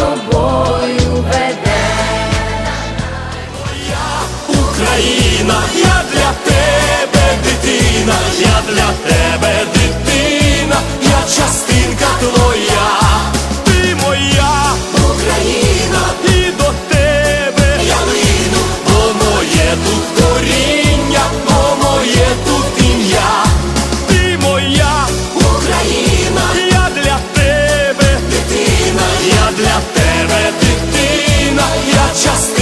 Майбуття веде, собою ведеш. Україна, я для тебе дитина, я частина.